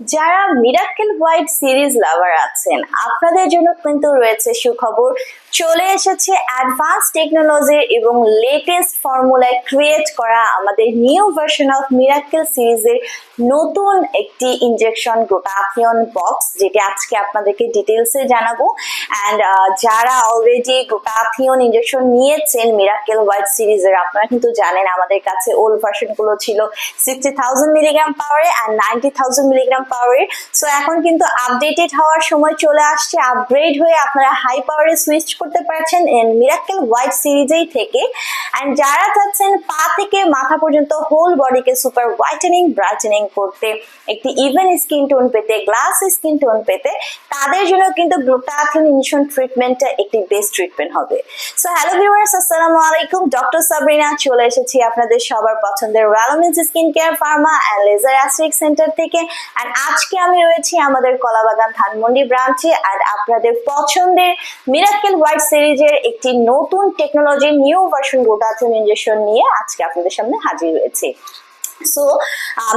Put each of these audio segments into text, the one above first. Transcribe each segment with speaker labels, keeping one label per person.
Speaker 1: যারা Mirakkel white series লাভার আছেন, আপনাদের জন্য কিন্তু রয়েছে সুখবর। চলে এসেছে অ্যাডভান্স টেকনোলজি এবং লেটেস্ট ফর্মুলায় ক্রিয়েট করা আমাদের নিউ ভার্সন অফ মিরাক্কেল সিরিজের নতুন একটি ইনজেকশন গ্লুটাথিয়ন বক্স যেটি আজকে আপনাদেরকে ডিটেলসে জানাব। অ্যান্ড যারা অলরেডি গ্লুটাথিয়ন ইনজেকশন নিয়েছেন মিরাক্কেল হোয়াইট সিরিজের আপনারা কিন্তু জানেন আমাদের কাছে ওল্ড ভার্সনগুলো ছিল সিক্সটি থাউজেন্ড মিলিগ্রাম পাওয়ারে অ্যান্ড নাইনটি থাউজেন্ড মিলিগ্রাম পাওয়ারে সো এখন কিন্তু আপডেটেড হওয়ার সময় চলে আসছে আপগ্রেড হয়ে আপনারা হাই পাওয়ারে সুইচ করতে পারছেন মিরাক্কেল হোয়াইট সিরিজেই থেকে। অ্যান্ড যারা চাচ্ছেন পা থেকে মাথা পর্যন্ত হোল বডিকে সুপার হোয়াইটেনিং ব্রাইটেনিং করতে, একটি ইভেন স্কিন টোন পেতে গ্লাস স্কিন টোন পেতে, তাদের জন্য কিন্তু গ্লুটাথিন ইনশন ট্রিটমেন্টটা একটি বেস্ট ট্রিটমেন্ট হবে। সো হ্যালো ভিউয়ার্স আসসালামু আলাইকুম। ডক্টর সাবরিনা চলে এসেছি আপনাদের সবার পছন্দের রালোমিন্স skin care pharma and laser aesthetic centre থেকে। অ্যান্ড আজকে আমি রয়েছি আমাদের কলাবাগান ধানমন্ডি ব্রাঞ্চে আর আপনাদের পছন্দের মিরাক্কেল হোয়াইট সিরিজের একটি নতুন technology new version glutathione injection নিয়ে আজকে আপনাদের সামনে হাজির রয়েছে সো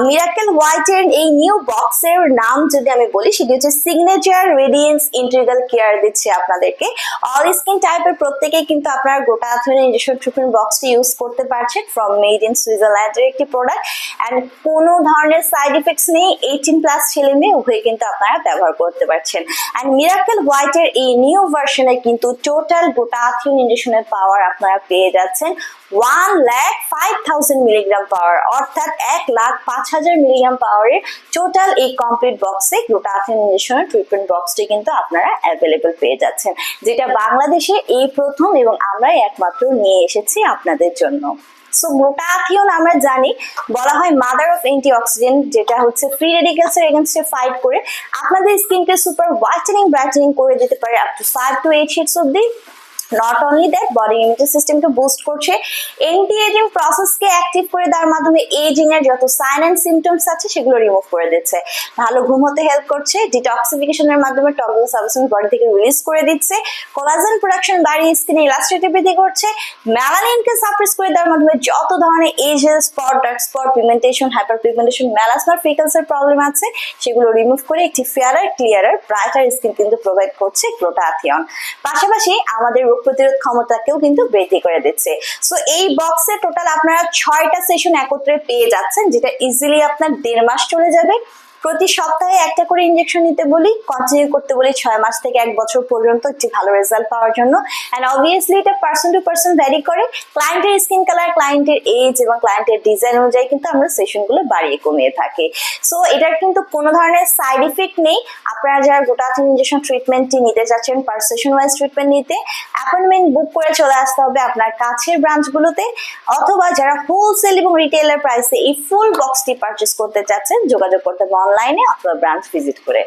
Speaker 1: মিরাকেল হোয়াইটের এই নিউ বক্সের নাম যদি আমি বলি, সেটি হচ্ছে সিগনেচার রেডিয়েন্স ইন্টিগ্রাল কেয়ার দিচ্ছে আপনাদেরকে। অল স্কিন টাইপের প্রত্যেকেই কিন্তু আপনারা গোটা আথনের ইঞ্জেকশন ট্রিটমেন্ট বক্সটি ইউজ করতে পারছেন। ফ্রম মেড ইন সুইজারল্যান্ডের একটি প্রোডাক্ট অ্যান্ড কোনো ধরনের সাইড ইফেক্টস নেই। এইটিন প্লাস ছেলে মেয়ে, উভয় কিন্তু আপনারা ব্যবহার করতে পারছেন। অ্যান্ড মিরাকেল হোয়াইটের এই নিউ ভার্সনে কিন্তু টোটাল গোটা ইঞ্জেকশনের পাওয়ার আপনারা পেয়ে যাচ্ছেন। One lakh five thousand milligram power অর্থাৎ এক লাখ পাঁচ হাজার মিলিগ্রাম পাওয়ারের টোটাল এই কমপ্লিট বক্সে গ্লুটাথিন ইঞ্জেকশন ট্রিটমেন্ট বক্সটি কিন্তু আপনারা অ্যাভেলেবল পেয়ে যাচ্ছেন। যেটা বাংলাদেশে এই প্রথম এবং আমরাই একমাত্র নিয়ে এসেছি আপনাদের জন্য। সো গ্লুটাথিওন আমরা জানি, বলা হয় মাদার অফ অ্যান্টিঅক্সিডেন্ট যেটা হচ্ছে ফ্রি রেডিকেলসের এগেনস্টে ফাইট করে। আপনাদের স্কিনকে সুপার হোয়াইটেনিং ব্রাইটেনিং করে দিতে পারে up to five to eight shades অব্দি not only that body immunity সিস্টেমকে বুস্ট করছে। এন্টি এজিং প্রসেসকে অ্যাক্টিভ করে দেওয়ার মাধ্যমে এজিং এর যত সাইন অ্যান্ড সিমটমস আছে, সেগুলো রিমুভ করে দিচ্ছে। ভালো ঘুম হতে হেল্প করছে ডিটক্সিফিকেশনের মাধ্যমে টক্সিক সাবস্টেন্স বডি থেকে রিলিজ করে দিচ্ছে। কোলাজেন প্রোডাকশন বাড়িয়ে স্কিনে ইলাস্ট্রেটিভ বৃদ্ধি করছে। ম্যালানিনকে সাপ্রেস করে দেওয়ার মাধ্যমে যত ধরনের ages spot dark spot pigmentation hyper pigmentation ম্যালাসমার ফ্রিকলসের প্রবলেম আছে, সেগুলো রিমুভ করে একটি ফেয়ারার ক্লিয়ারার ব্রাইটার স্কিন কিন্তু প্রোভাইড করছে গ্লোটাথিয়ন পাশাপাশি আমাদের রোগ প্রতিরোধ ক্ষমতাকেও কিন্তু বৃদ্ধি করে দিচ্ছে। সো এই বক্সে টোটাল আপনারা ছয়টা সেশন একত্রে পেয়ে যাচ্ছেন, যেটা ইজিলি আপনার দেড় মাস চলে যাবে। প্রতি সপ্তাহে একটা করে ইনজেকশন নিতে বলি কন্টিনিউ করতে বলি ছয় মাস থেকে এক বছর পর্যন্ত একটি ভালো রেজাল্ট পাওয়ার জন্য। অ্যান্ড অবভিয়াসলি এটা পার্সন টু পার্সন ভ্যারি করে। ক্লায়েন্টের স্কিন কালার ক্লায়েন্টের এজ এবং ক্লায়েন্টের ডিজাইন অনুযায়ী কিন্তু আমরা সেশনগুলো বাড়িয়ে কমিয়ে থাকি। সো এটার কিন্তু কোনো ধরনের সাইড ইফেক্ট নেই। আপনারা যারা গোটাথিন ইনজেকশন ট্রিটমেন্টটি নিতে যাচ্ছেন পার সেশন ওয়াইজ ট্রিটমেন্ট নিতে অ্যাপয়েন্টমেন্ট বুক করে চলে আসতে হবে আপনার কাছের ব্রাঞ্চগুলোতে অথবা যারা হোলসেল এবং রিটেলার প্রাইসে এই ফুল বক্সটি পারচেস করতে চাচ্ছেন, যোগাযোগ করতে হবে অনলাইনে অথবা ব্রাঞ্চ ভিজিট করে।